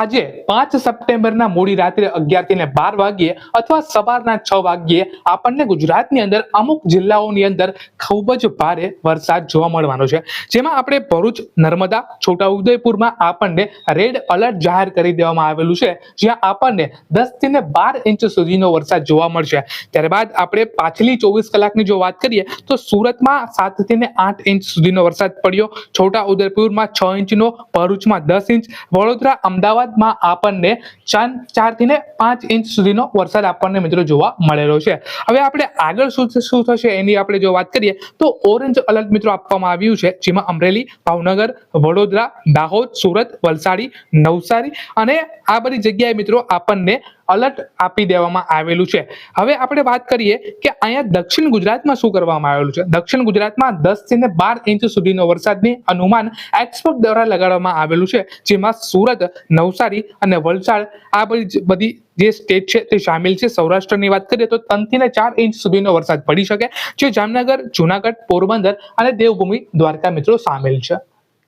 આજે પાંચ સપ્ટેમ્બરના મોડી રાત્રે અગિયારથી ને બાર વાગ્યે અથવા સવારના છ વાગ્યે આપણને ગુજરાતની અંદર અમુક જિલ્લાઓની અંદર ખૂબ જ ભારે વરસાદ જોવા મળવાનો છે. જેમાં આપણે ભરૂચ, નર્મદા, છોટાઉદેપુરમાં આપણને રેડ અલર્ટ જાહેર કરી દેવામાં આવેલું છે. જ્યાં આપણને દસથી ને બાર ઇંચ સુધીનો વરસાદ જોવા મળશે. ત્યારબાદ આપણે પાછલી ચોવીસ કલાકની જો વાત કરીએ, તો સુરતમાં સાતથી ને આઠ ઇંચ સુધીનો વરસાદ પડ્યો. છોટાઉદેપુરમાં છ ઇંચનો, ભરૂચમાં દસ ઇંચ. વડોદરા અમદાવાદમાં આપણને ચારથી ને પાંચ ઇંચ સુધીનો વરસાદ આપણને મિત્રો જોવા મળેલો છે. હવે આપણે આગળ શું શું થશે એની આપણે જો વાત કરીએ, તો ઓરેન્જ અલર્ટ મિત્રો આપવામાં આવ્યું છે, જેમાં અમરેલી, ભાવનગર, વડોદરા, દાહોદ, સુરત, વલસાડી, નવસારી અને આ બધી જગ્યાએ મિત્રો આપણને અલર્ટ આપી દેવામાં આવેલું છે. હવે આપણે વાત કરીએ કે અહીંયા દક્ષિણ ગુજરાતમાં શું કરવામાં આવેલું છે? દક્ષિણ ગુજરાતમાં દસથી ને બાર ઇંચ સુધીનો વરસાદની અનુમાન એક્સપર્ટ દ્વારા લગાડવામાં આવેલું છે. જેમાં સુરત, નવસારી અને વલસાડ આ બધી બધી જે સ્ટેટ છે તે સામેલ છે. સૌરાષ્ટ્રની વાત કરીએ તો ત્રણથીને ચાર ઇંચ સુધીનો વરસાદ પડી શકે. જે જામનગર, જુનાગઢ, પોરબંદર અને દેવભૂમિ દ્વારકા મિત્રો સામેલ છે.